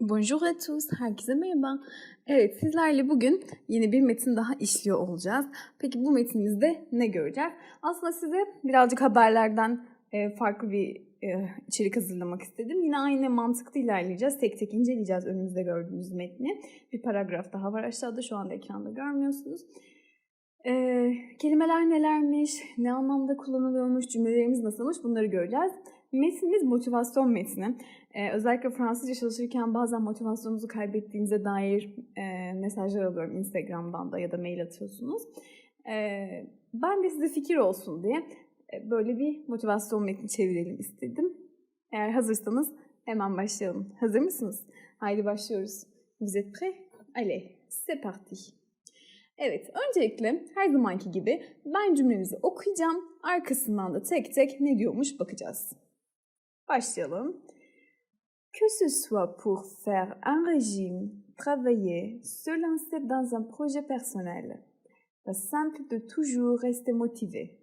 Bonjour à tous, herkese merhaba. Evet, sizlerle bugün yeni bir metin daha işliyor olacağız. Peki bu metinimizde ne göreceğiz? Aslında size birazcık haberlerden e, farklı bir e, içerik hazırlamak istedim. Yine aynı mantıkta ilerleyeceğiz. Tek tek inceleyeceğiz önümüzde gördüğünüz metni. Bir paragraf daha var aşağıda, şu anda ekranda görmüyorsunuz. E, kelimeler nelermiş, ne anlamda kullanılıyormuş, cümlelerimiz nasılmış bunları göreceğiz. Metnimiz motivasyon metni. Ee, özellikle Fransızca çalışırken bazen motivasyonunuzu kaybettiğinize dair e, mesajlar alıyorum Instagram'dan da ya da mail atıyorsunuz. Ee, ben de size fikir olsun diye e, böyle bir motivasyon metni çevirelim istedim. Eğer hazırsanız hemen başlayalım. Hazır mısınız? Haydi başlıyoruz. Vous êtes prêts? Allez, c'est parti. Evet, öncelikle her zamanki gibi ben cümlemizi okuyacağım. Arkasından da tek tek ne diyormuş bakacağız. Başlayalım. Que ce soit pour faire un régime, travailler, se lancer dans un projet personnel, pas simple de toujours rester motivé.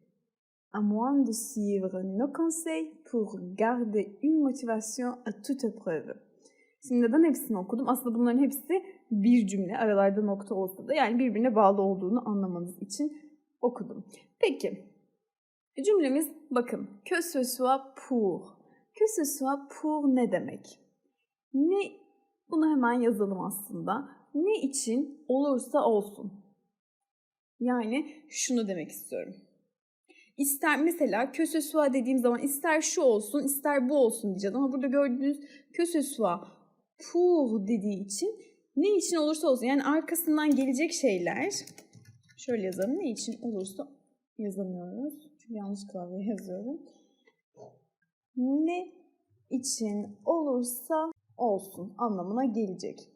À moins de suivre nos conseils pour garder une motivation à toute épreuve. Şimdi neden hepsini okudum? Aslında bunların hepsi bir cümle, aralarda nokta olsa da yani birbirine bağlı olduğunu anlamanız için okudum. Peki, cümlemiz bakın. Que ce soit pour. Que ce soit pour ne demek? Ne, bunu hemen yazalım aslında. Ne için olursa olsun. Yani şunu demek istiyorum. İster mesela ce soit dediğim zaman ister şu olsun ister bu olsun diyeceğiz. Ama burada gördüğünüz ce soit pour dediği için ne için olursa olsun. Yani arkasından gelecek şeyler şöyle yazalım. Ne için olursa yazamıyoruz. Çünkü yanlış klavye yazıyorum. Ne için olursa olsun anlamına gelecek.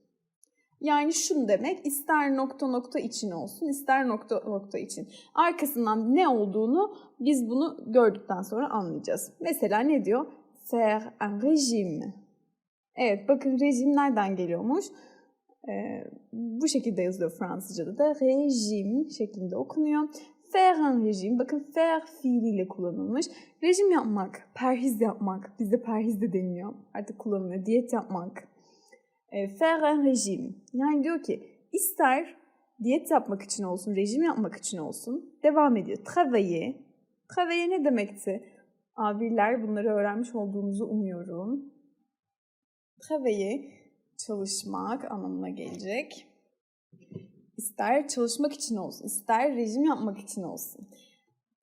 Yani şunu demek ister nokta nokta için olsun ister nokta nokta için. Arkasından ne olduğunu biz bunu gördükten sonra anlayacağız. Mesela ne diyor? Faire un régime. Evet bakın rejim nereden geliyormuş? Ee, bu şekilde yazılıyor Fransızca'da da. Rejim şeklinde okunuyor. Un régime. Bakın faire fiiliyle kullanılmış. Rejim yapmak, perhiz yapmak. Bizde perhiz de deniliyor. Artık kullanılıyor. Diyet yapmak. E, un régime. Yani diyor ki ister diyet yapmak için olsun, rejim yapmak için olsun. Devam ediyor. Travailler. Travailler ne demekti? Abiler bunları öğrenmiş olduğunuzu umuyorum. Travailler çalışmak anlamına gelecek. İster çalışmak için olsun, ister rejim yapmak için olsun.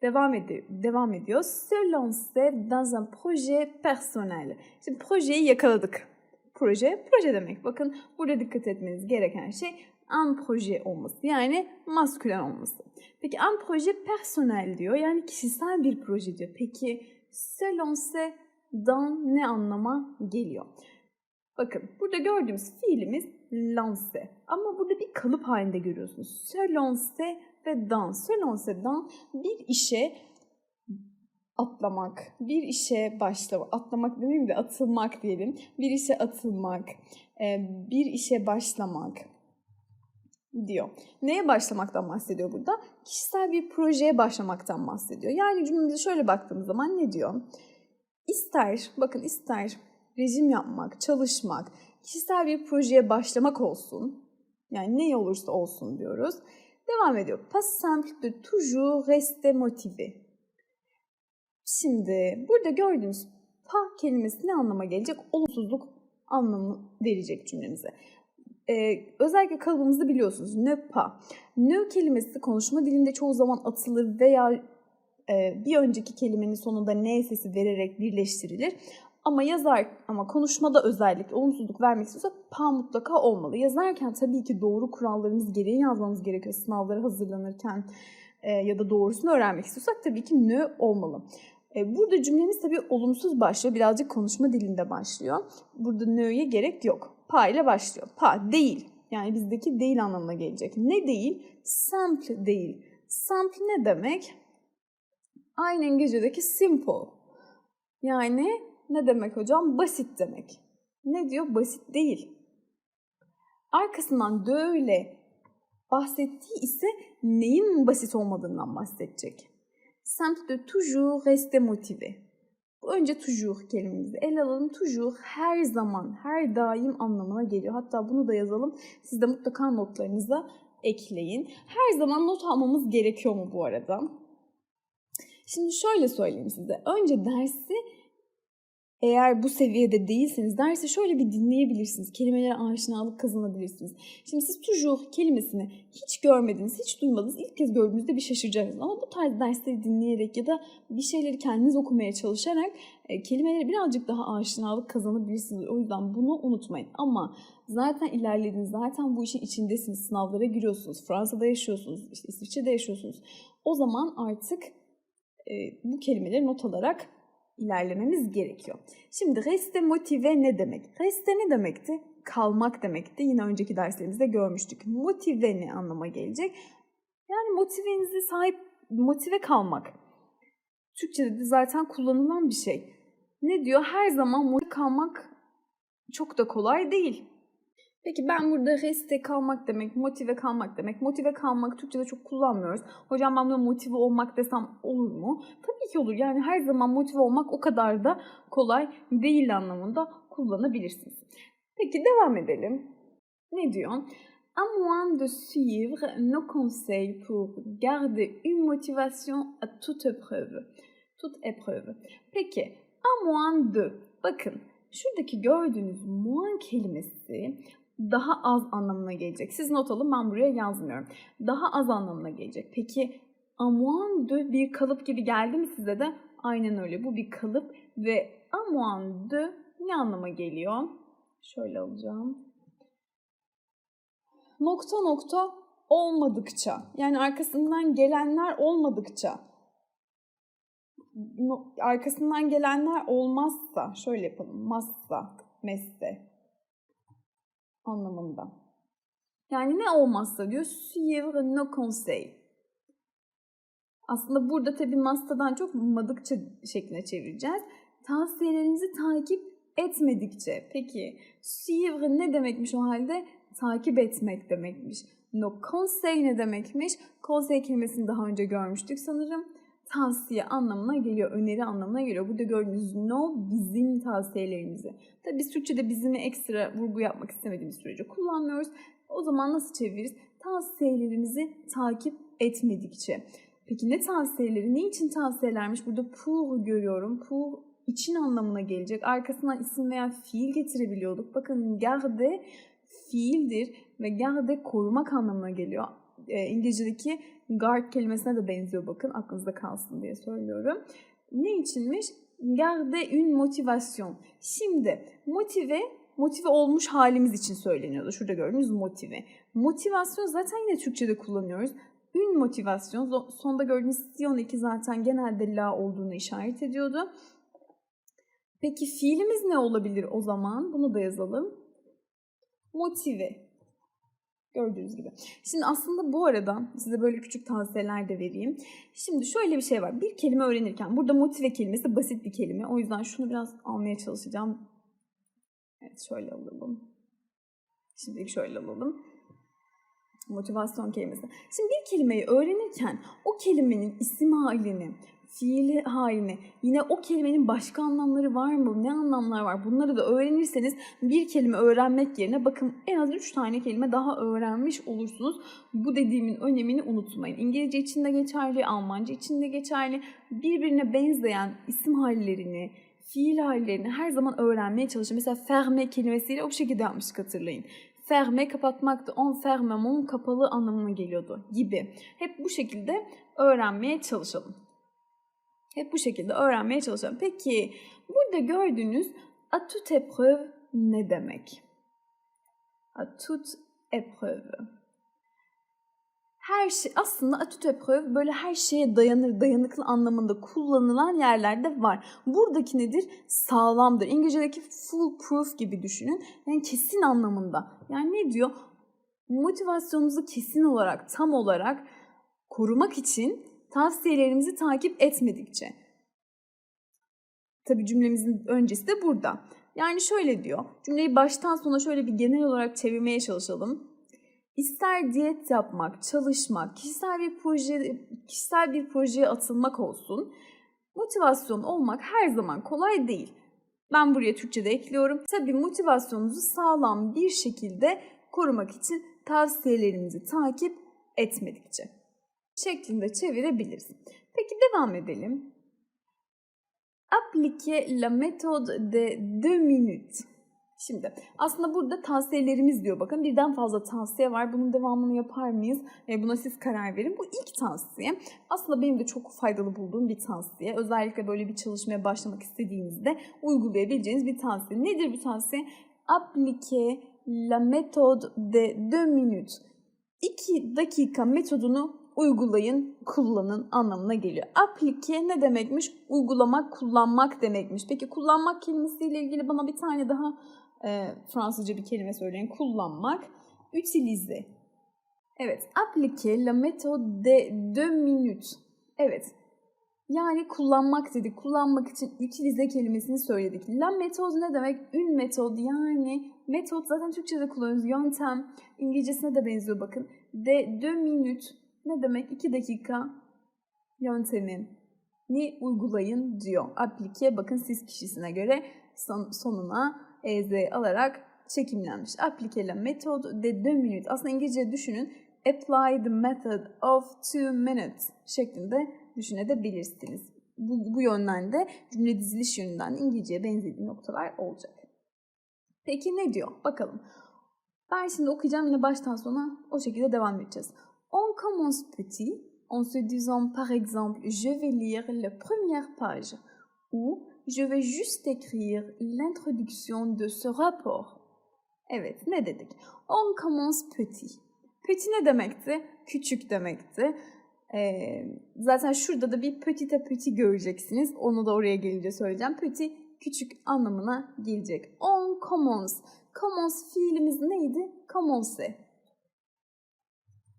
Devam ediyor. Devam ediyor. Se lancer dans un projet personnel. Şimdi projeyi yakaladık. Proje, proje demek. Bakın burada dikkat etmeniz gereken şey un proje olması. Yani maskülen olması. Peki un proje personnel diyor. Yani kişisel bir proje diyor. Peki se lancer dans ne anlama geliyor? Bakın burada gördüğümüz fiilimiz lance. Ama burada bir kalıp halinde görüyorsunuz. Se lance ve dans. Se lance dans bir işe atlamak, bir işe başlamak, atlamak demeyeyim de atılmak diyelim. Bir işe atılmak, bir işe başlamak diyor. Neye başlamaktan bahsediyor burada? Kişisel bir projeye başlamaktan bahsediyor. Yani cümlemize şöyle baktığımız zaman ne diyor? İster, bakın ister rejim yapmak, çalışmak, kişisel bir projeye başlamak olsun. Yani ne olursa olsun diyoruz. Devam ediyor. Pas simple de toujours rester motivé. Şimdi burada gördüğünüz pa kelimesi ne anlama gelecek? Olumsuzluk anlamı verecek cümlemize. Ee, özellikle kalıbımızda biliyorsunuz ne pa. Ne kelimesi konuşma dilinde çoğu zaman atılır veya e, bir önceki kelimenin sonunda ne sesi vererek birleştirilir. Ama yazar ama konuşmada özellikle olumsuzluk vermek istiyorsak pa mutlaka olmalı. Yazarken tabii ki doğru kurallarımız gereği yazmamız gerekiyor. Sınavlara hazırlanırken e, ya da doğrusunu öğrenmek istiyorsak tabii ki ne olmalı. E, burada cümlemiz tabii olumsuz başlıyor. Birazcık konuşma dilinde başlıyor. Burada ne'ye gerek yok. Pa ile başlıyor. Pa değil. Yani bizdeki değil anlamına gelecek. Ne değil? Simple değil. Simple ne demek? Aynı İngilizce'deki simple. Yani ne demek hocam? Basit demek. Ne diyor? Basit değil. Arkasından böyle bahsettiği ise neyin basit olmadığından bahsedecek. Simple de toujours rester motivé. Önce toujours kelimemizi ele alalım. Toujours her zaman, her daim anlamına geliyor. Hatta bunu da yazalım. Siz de mutlaka notlarınıza ekleyin. Her zaman not almamız gerekiyor mu bu arada? Şimdi şöyle söyleyeyim size. Önce dersi eğer bu seviyede değilseniz dersi şöyle bir dinleyebilirsiniz. Kelimelere aşinalık kazanabilirsiniz. Şimdi siz toujours kelimesini hiç görmediniz, hiç duymadınız. İlk kez gördüğünüzde bir şaşıracaksınız. Ama bu tarz dersleri dinleyerek ya da bir şeyleri kendiniz okumaya çalışarak e, kelimelere birazcık daha aşinalık kazanabilirsiniz. O yüzden bunu unutmayın. Ama zaten ilerlediniz, zaten bu işin içindesiniz, sınavlara giriyorsunuz, Fransa'da yaşıyorsunuz, işte İsviçre'de yaşıyorsunuz. O zaman artık e, bu kelimeleri not alarak ilerlememiz gerekiyor. Şimdi reste motive ne demek? Reste ne demekti? Kalmak demekti. Yine önceki derslerimizde görmüştük. Motive ne anlama gelecek? Yani motivenizi sahip, motive kalmak. Türkçe'de de zaten kullanılan bir şey. Ne diyor? Her zaman motive kalmak çok da kolay değil. Peki ben burada reste kalmak demek, motive kalmak demek. Motive kalmak Türkçe'de çok kullanmıyoruz. Hocam ben buna motive olmak desem olur mu? Tabii ki olur. Yani her zaman motive olmak o kadar da kolay değil anlamında kullanabilirsiniz. Peki devam edelim. Ne diyor? À moins de suivre nos conseils pour garder une motivation à toute épreuve. Toute épreuve. Peki, à moins de. Bakın, şuradaki gördüğünüz moins kelimesi daha az anlamına gelecek. Siz not alın ben buraya yazmıyorum. Daha az anlamına gelecek. Peki amuan de bir kalıp gibi geldi mi size de? Aynen öyle. Bu bir kalıp ve amuan de ne anlama geliyor? Şöyle alacağım. Nokta nokta olmadıkça yani arkasından gelenler olmadıkça arkasından gelenler olmazsa şöyle yapalım. Massa, messe anlamında. Yani ne olmazsa diyor suivre no conseil. Aslında burada tabi mastadan çok madıkça şekline çevireceğiz. Tavsiyelerinizi takip etmedikçe. Peki suivre ne demekmiş o halde? Takip etmek demekmiş. No conseil ne demekmiş? Conseil kelimesini daha önce görmüştük sanırım. Tavsiye anlamına geliyor, öneri anlamına geliyor. Burada gördüğünüz no bizim tavsiyelerimizi. Tabi biz Türkçe'de bizimi ekstra vurgu yapmak istemediğimiz sürece kullanmıyoruz. O zaman nasıl çeviririz? Tavsiyelerimizi takip etmedikçe. Peki ne tavsiyeleri? Ne için tavsiyelermiş? Burada pour görüyorum. Pour için anlamına gelecek. Arkasından isim veya fiil getirebiliyorduk. Bakın garde fiildir ve garde korumak anlamına geliyor. E, İngilizce'deki guard kelimesine de benziyor bakın aklınızda kalsın diye söylüyorum. Ne içinmiş? Garde une motivasyon. Şimdi motive motive olmuş halimiz için söyleniyordu. Şurada gördüğünüz motive. Motivasyon zaten yine Türkçe'de kullanıyoruz. Ün motivasyon, sonda gördüğünüz sion eki zaten genelde la olduğunu işaret ediyordu. Peki fiilimiz ne olabilir o zaman? Bunu da yazalım. Motive. Gördüğünüz gibi. Şimdi aslında bu arada size böyle küçük tavsiyeler de vereyim. Şimdi şöyle bir şey var. Bir kelime öğrenirken burada motive kelimesi basit bir kelime. O yüzden şunu biraz almaya çalışacağım. Evet şöyle alalım. Şimdi şöyle alalım. Motivasyon kelimesi. Şimdi bir kelimeyi öğrenirken o kelimenin isim halini, fiili halini, yine o kelimenin başka anlamları var mı, ne anlamlar var bunları da öğrenirseniz bir kelime öğrenmek yerine bakın en az 3 tane kelime daha öğrenmiş olursunuz. Bu dediğimin önemini unutmayın. İngilizce için de geçerli, Almanca için de geçerli. Birbirine benzeyen isim hallerini, fiil hallerini her zaman öğrenmeye çalışın. Mesela ferme kelimesiyle o şekilde yapmıştık hatırlayın. Ferme kapatmaktı. On fermemon kapalı anlamına geliyordu gibi. Hep bu şekilde öğrenmeye çalışalım. Hep bu şekilde öğrenmeye çalışalım. Peki burada gördüğünüz à toute épreuve ne demek? À toute épreuve. Her şey aslında à toute épreuve böyle her şeye dayanır, dayanıklı anlamında kullanılan yerlerde var. Buradaki nedir? Sağlamdır. İngilizce'deki full proof gibi düşünün. Yani kesin anlamında. Yani ne diyor? Motivasyonumuzu kesin olarak, tam olarak korumak için tavsiyelerimizi takip etmedikçe. Tabi cümlemizin öncesi de burada. Yani şöyle diyor. Cümleyi baştan sona şöyle bir genel olarak çevirmeye çalışalım. İster diyet yapmak, çalışmak, kişisel bir proje kişisel bir projeye atılmak olsun. Motivasyon olmak her zaman kolay değil. Ben buraya Türkçe'de ekliyorum. Tabii motivasyonunuzu sağlam bir şekilde korumak için tavsiyelerimizi takip etmedikçe şeklinde çevirebiliriz. Peki devam edelim. Appliquer la méthode de 2 minutes. Şimdi aslında burada tavsiyelerimiz diyor. Bakın birden fazla tavsiye var. Bunun devamını yapar mıyız? E, buna siz karar verin. Bu ilk tavsiye. Aslında benim de çok faydalı bulduğum bir tavsiye. Özellikle böyle bir çalışmaya başlamak istediğinizde uygulayabileceğiniz bir tavsiye. Nedir bu tavsiye? Appliquer la méthode de 2 minutes. 2 dakika metodunu uygulayın, kullanın anlamına geliyor. Aplike ne demekmiş? Uygulamak, kullanmak demekmiş. Peki kullanmak kelimesiyle ilgili bana bir tane daha e, Fransızca bir kelime söyleyin. Kullanmak. Utilize. Evet. Appliquer la méthode de 2 minutes. Evet. Yani kullanmak dedik. Kullanmak için utilize kelimesini söyledik. La méthode ne demek? Ün metod yani metot zaten Türkçe'de kullanıyoruz. Yöntem. İngilizcesine de benziyor bakın. De 2 minutes ne demek? 2 dakika yöntemini uygulayın diyor. Aplike bakın siz kişisine göre son, sonuna ez alarak çekimlenmiş. Aplike la méthode de 2 minutes. Aslında İngilizce düşünün. Apply the method of 2 minutes şeklinde düşünebilirsiniz. Bu, bu yönden de cümle diziliş yönünden İngilizceye benzediği noktalar olacak. Peki ne diyor? Bakalım. Ben şimdi okuyacağım yine baştan sona o şekilde devam edeceğiz. On commence petit en se disant par exemple je vais lire la première page ou je vais juste écrire l'introduction de ce rapport. Evet ne dedik? On commence petit. Petit ne demekti? Küçük demekti. Ee, zaten şurada da bir petit à petit göreceksiniz. Onu da oraya gelince söyleyeceğim. Petit küçük anlamına gelecek. On commence. Commence fiilimiz neydi? Commencer.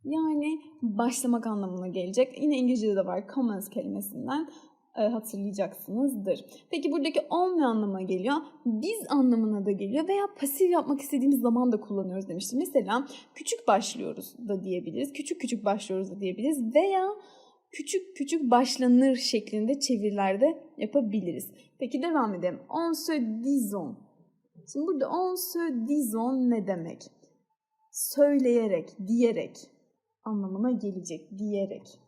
Yani başlamak anlamına gelecek. Yine İngilizce'de de var commence kelimesinden e, hatırlayacaksınızdır. Peki buradaki on ne anlama geliyor? Biz anlamına da geliyor veya pasif yapmak istediğimiz zaman da kullanıyoruz demiştim. Mesela küçük başlıyoruz da diyebiliriz. Küçük küçük başlıyoruz da diyebiliriz veya küçük küçük başlanır şeklinde çevirilerde yapabiliriz. Peki devam edelim. On se disons. Şimdi burada on se disons ne demek? Söyleyerek, diyerek anlamına gelecek diyerek.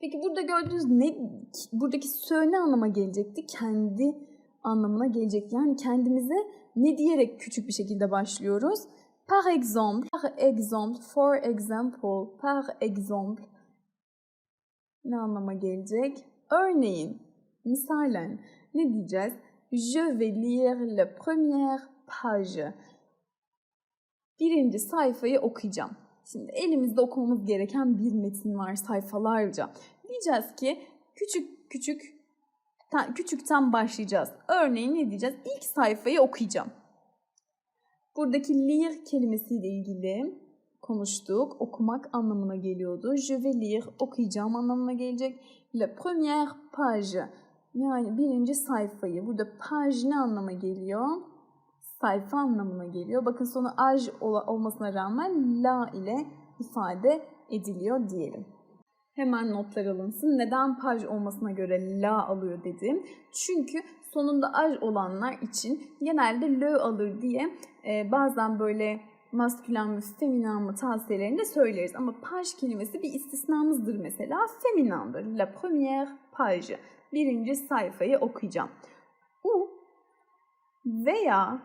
Peki burada gördüğünüz ne buradaki sö ne anlama gelecekti? Kendi anlamına gelecek. Yani kendimize ne diyerek küçük bir şekilde başlıyoruz? Par exemple, par exemple, for example, par exemple ne anlama gelecek? Örneğin, misalen ne diyeceğiz? Je vais lire la première page. Birinci sayfayı okuyacağım. Şimdi elimizde okumamız gereken bir metin var sayfalarca. Diyeceğiz ki küçük küçük küçükten başlayacağız. Örneğin ne diyeceğiz? İlk sayfayı okuyacağım. Buradaki lire kelimesiyle ilgili konuştuk. Okumak anlamına geliyordu. Je vais lire okuyacağım anlamına gelecek. La première page yani birinci sayfayı. Burada page ne anlama geliyor? Sayfa anlamına geliyor. Bakın sonu aj olmasına rağmen la ile ifade ediliyor diyelim. Hemen notlar alınsın. Neden paj olmasına göre la alıyor dedim. Çünkü sonunda aj olanlar için genelde lö alır diye e, bazen böyle maskülen mi feminen mi tavsiyelerinde söyleriz. Ama paj kelimesi bir istisnamızdır mesela. Feminandır. La première page. Birinci sayfayı okuyacağım. U veya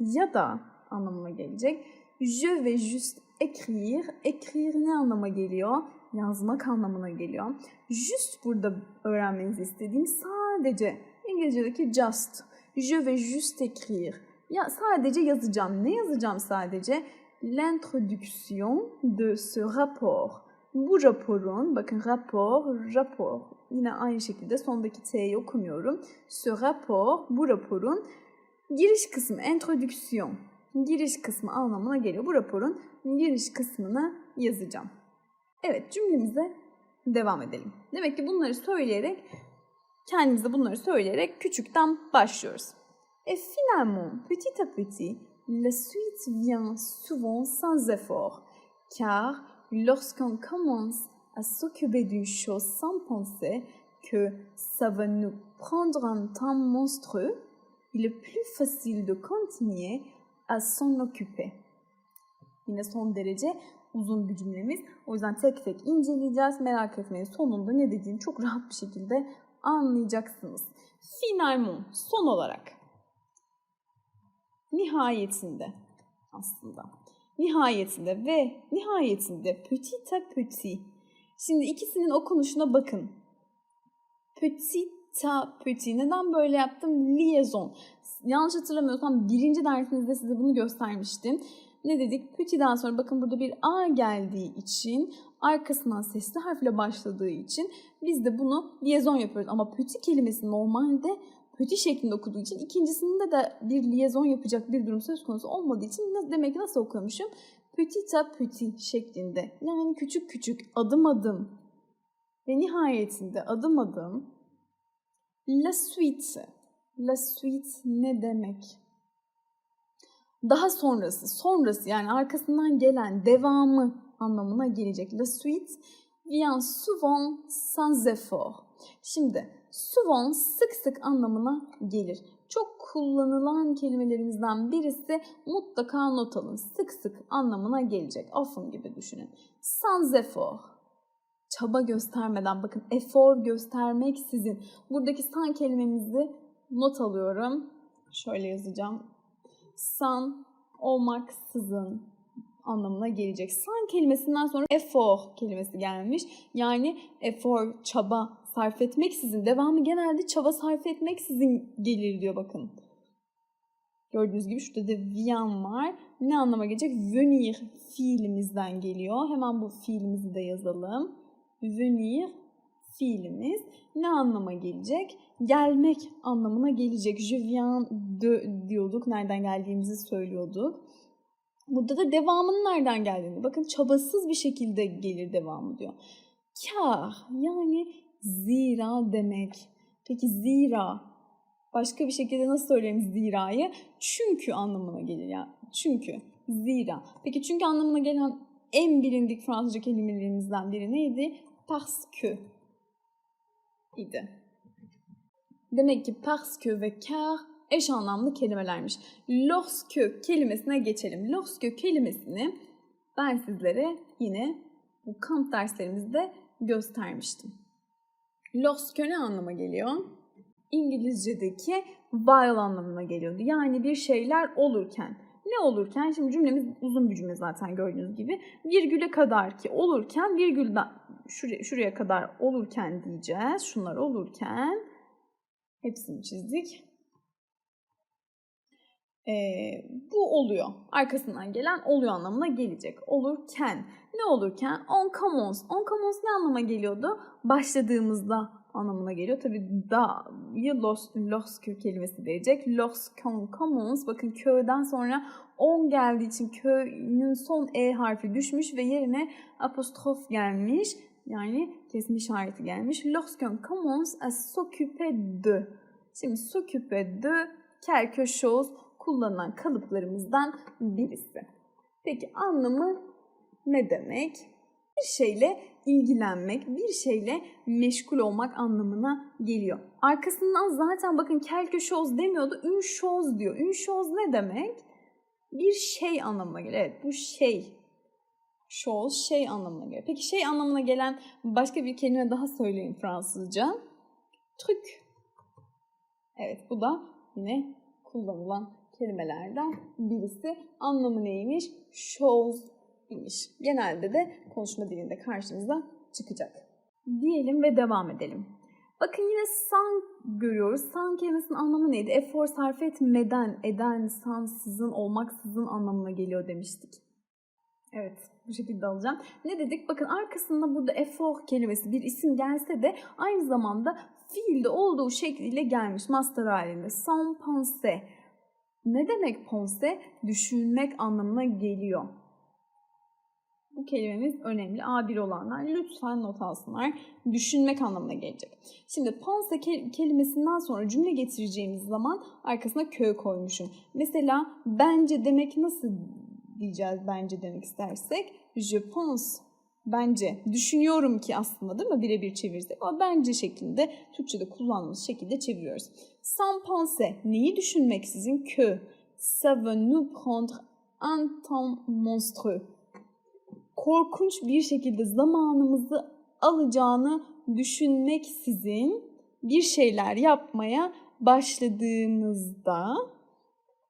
ya da anlamına gelecek. Je vais juste écrire. Écrire ne anlama geliyor? Yazmak anlamına geliyor. Just burada öğrenmenizi istediğim sadece İngilizce'deki just. Je vais juste écrire. Ya sadece yazacağım. Ne yazacağım sadece? L'introduction de ce rapport. Bu raporun, bakın rapor, rapor. Yine aynı şekilde sondaki T'yi okumuyorum. Ce rapport, bu raporun Giriş kısmı, introdüksiyon, giriş kısmı anlamına geliyor. Bu raporun giriş kısmını yazacağım. Evet cümlemize devam edelim. Demek ki bunları söyleyerek, kendimize bunları söyleyerek küçükten başlıyoruz. Et finalement, petit à petit, la suite vient souvent sans effort, car lorsqu'on commence à s'occuper d'une chose sans penser, que ça va nous prendre un temps monstrueux, il est plus facile de continuer à s'en occuper. Yine son derece uzun bir cümlemiz. O yüzden tek tek inceleyeceğiz. Merak etmeyin. Sonunda ne dediğini çok rahat bir şekilde anlayacaksınız. Finalement, son olarak. Nihayetinde aslında. Nihayetinde ve nihayetinde petit à petit. Şimdi ikisinin okunuşuna bakın. Petit à petit. Neden böyle yaptım? Liaison. Yanlış hatırlamıyorsam birinci dersinizde size bunu göstermiştim. Ne dedik? Petit'den sonra bakın burada bir A geldiği için arkasından sesli harfle başladığı için biz de bunu liaison yapıyoruz. Ama petit kelimesi normalde petit şeklinde okuduğu için ikincisinde de bir liaison yapacak bir durum söz konusu olmadığı için demek ki nasıl okuyormuşum? Petit à petit şeklinde. Yani küçük küçük adım adım ve nihayetinde adım adım la suite. La suite ne demek? Daha sonrası, sonrası yani arkasından gelen devamı anlamına gelecek. La suite vient souvent sans effort. Şimdi souvent sık sık anlamına gelir. Çok kullanılan kelimelerimizden birisi mutlaka not alın. Sık sık anlamına gelecek. Often gibi düşünün. Sans effort. Çaba göstermeden bakın efor göstermek sizin. Buradaki san kelimemizi not alıyorum. Şöyle yazacağım. San olmaksızın anlamına gelecek. San kelimesinden sonra efor kelimesi gelmiş. Yani efor, çaba sarf etmeksizin. Devamı genelde çaba sarf etmeksizin gelir diyor bakın. Gördüğünüz gibi şurada da vian var. Ne anlama gelecek? Venir fiilimizden geliyor. Hemen bu fiilimizi de yazalım. Venir fiilimiz ne anlama gelecek? Gelmek anlamına gelecek. Je viens de diyorduk. Nereden geldiğimizi söylüyorduk. Burada da devamının nereden geldiğini. Bakın çabasız bir şekilde gelir devamı diyor. Kar yani zira demek. Peki zira başka bir şekilde nasıl söyleyeyim zirayı? Çünkü anlamına gelir ya. Çünkü zira. Peki çünkü anlamına gelen en bilindik Fransızca kelimelerimizden biri neydi? Parce idi. Demek ki parce ve car eş anlamlı kelimelermiş. Lorsque kelimesine geçelim. Lorsque kelimesini ben sizlere yine bu kamp derslerimizde göstermiştim. Lorsque ne anlama geliyor? İngilizce'deki while anlamına geliyordu. Yani bir şeyler olurken. Ne olurken? Şimdi cümlemiz uzun bir cümle zaten gördüğünüz gibi. Virgüle kadar ki olurken virgülden şuraya, şuraya kadar olurken diyeceğiz. Şunlar olurken hepsini çizdik. Ee, bu oluyor. Arkasından gelen oluyor anlamına gelecek. Olurken. Ne olurken? On commence. On commence ne anlama geliyordu? Başladığımızda anlamına geliyor. Tabi da los, lorsque kelimesi verecek. Lorsqu'on commence. Bakın köyden sonra on geldiği için köyün son e harfi düşmüş ve yerine apostrof gelmiş. Yani kesme işareti gelmiş. Lorsqu'on commence à s'occuper de. Şimdi s'occuper de quelque chose kullanılan kalıplarımızdan birisi. Peki anlamı ne demek? Bir şeyle ilgilenmek, bir şeyle meşgul olmak anlamına geliyor. Arkasından zaten bakın quelque chose demiyordu, une chose diyor. Une chose ne demek? Bir şey anlamına geliyor. Evet bu şey. Chose şey anlamına geliyor. Peki şey anlamına gelen başka bir kelime daha söyleyin Fransızca. Truc. Evet bu da yine kullanılan kelimelerden birisi. Anlamı neymiş? Chose imiş. Genelde de konuşma dilinde karşınıza çıkacak. Diyelim ve devam edelim. Bakın yine san görüyoruz. San kelimesinin anlamı neydi? Efor sarf etmeden, eden, sansızın, olmaksızın anlamına geliyor demiştik. Evet, bu şekilde alacağım. Ne dedik? Bakın arkasında burada efor kelimesi bir isim gelse de aynı zamanda fiilde olduğu şekliyle gelmiş master halinde. Sans penser. Ne demek pense? Düşünmek anlamına geliyor. Bu kelimemiz önemli. A1 olanlar lütfen not alsınlar. Düşünmek anlamına gelecek. Şimdi pense kelimesinden sonra cümle getireceğimiz zaman arkasına kö koymuşum. Mesela bence demek nasıl diyeceğiz bence demek istersek? Je pense Bence. Düşünüyorum ki aslında değil mi? Birebir çevirsek. Ama bence şeklinde Türkçe'de kullandığımız şekilde çeviriyoruz. Sans penser. Neyi düşünmeksizin que ça va nous prendre un temps monstrueux. Korkunç bir şekilde zamanımızı alacağını düşünmeksizin bir şeyler yapmaya başladığımızda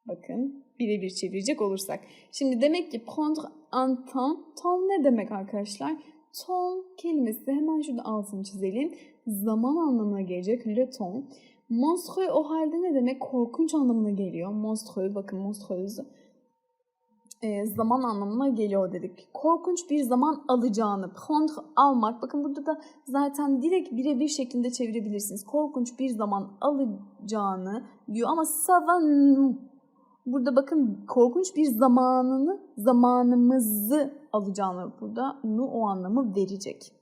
bakın birebir çevirecek olursak. Şimdi demek ki prendre un temps, temps ne demek arkadaşlar? Temps kelimesi hemen şurada altını çizelim. Zaman anlamına gelecek le temps. Monstrueux o halde ne demek? Korkunç anlamına geliyor. Monstrueux bakın monstrueuse e, zaman anlamına geliyor dedik. Korkunç bir zaman alacağını, prendre almak. Bakın burada da zaten direkt birebir şeklinde çevirebilirsiniz. Korkunç bir zaman alacağını diyor ama ça va nous. Burada bakın korkunç bir zamanını, zamanımızı alacağını burada nu o anlamı verecek.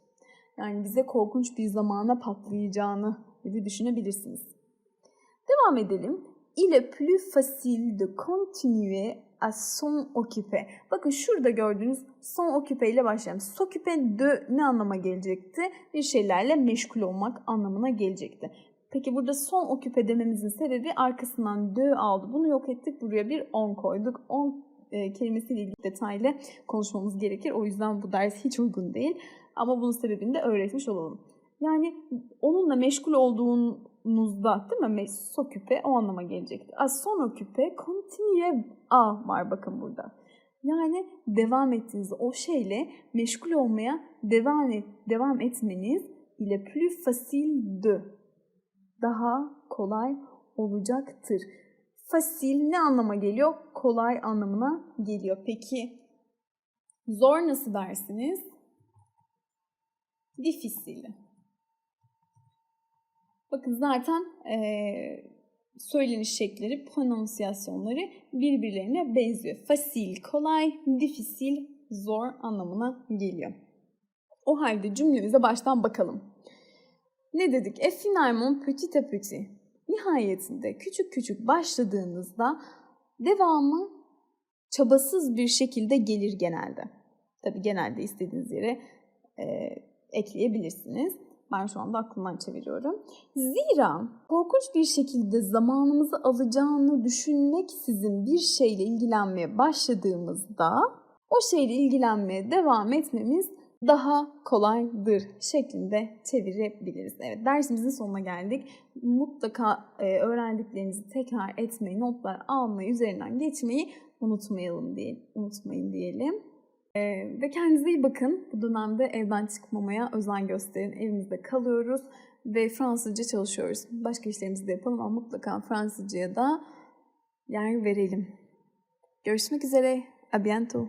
Yani bize korkunç bir zamana patlayacağını gibi düşünebilirsiniz. Devam edelim. Il est plus facile de continuer à son occupé. Bakın şurada gördüğünüz son occupé ile başlayalım. S'occuper de ne anlama gelecekti? Bir şeylerle meşgul olmak anlamına gelecekti. Peki burada son occupé dememizin sebebi arkasından de aldı. Bunu yok ettik. Buraya bir on koyduk. On e, kelimesiyle ilgili detaylı konuşmamız gerekir. O yüzden bu ders hiç uygun değil. Ama bunun sebebini de öğretmiş olalım. Yani onunla meşgul olduğunuzda değil mi? S'occuper o anlama gelecekti. A son occupé continue a var bakın burada. Yani devam ettiğiniz o şeyle meşgul olmaya devam et, devam etmeniz ile plus facile de daha kolay olacaktır. Fasil ne anlama geliyor? Kolay anlamına geliyor. Peki zor nasıl dersiniz? Difficile. Bakın zaten e, söyleniş şekilleri, prononsiyasyonları birbirlerine benziyor. Fasil, kolay, difficile, zor anlamına geliyor. O halde cümlemize baştan bakalım. Ne dedik? E finalement petit à petit. Nihayetinde küçük küçük başladığınızda devamı çabasız bir şekilde gelir genelde. Tabi genelde istediğiniz yere e, ekleyebilirsiniz. Ben şu anda aklımdan çeviriyorum. Zira korkunç bir şekilde zamanımızı alacağını düşünmek sizin bir şeyle ilgilenmeye başladığımızda o şeyle ilgilenmeye devam etmemiz daha kolaydır şeklinde çevirebiliriz. Evet dersimizin sonuna geldik. Mutlaka e, öğrendiklerinizi tekrar etmeyi, notlar almayı, üzerinden geçmeyi unutmayalım diye, unutmayın diyelim. E, ve kendinize iyi bakın. Bu dönemde evden çıkmamaya özen gösterin. Evimizde kalıyoruz ve Fransızca çalışıyoruz. Başka işlerimizi de yapalım ama mutlaka Fransızcaya da yer verelim. Görüşmek üzere. A bientôt.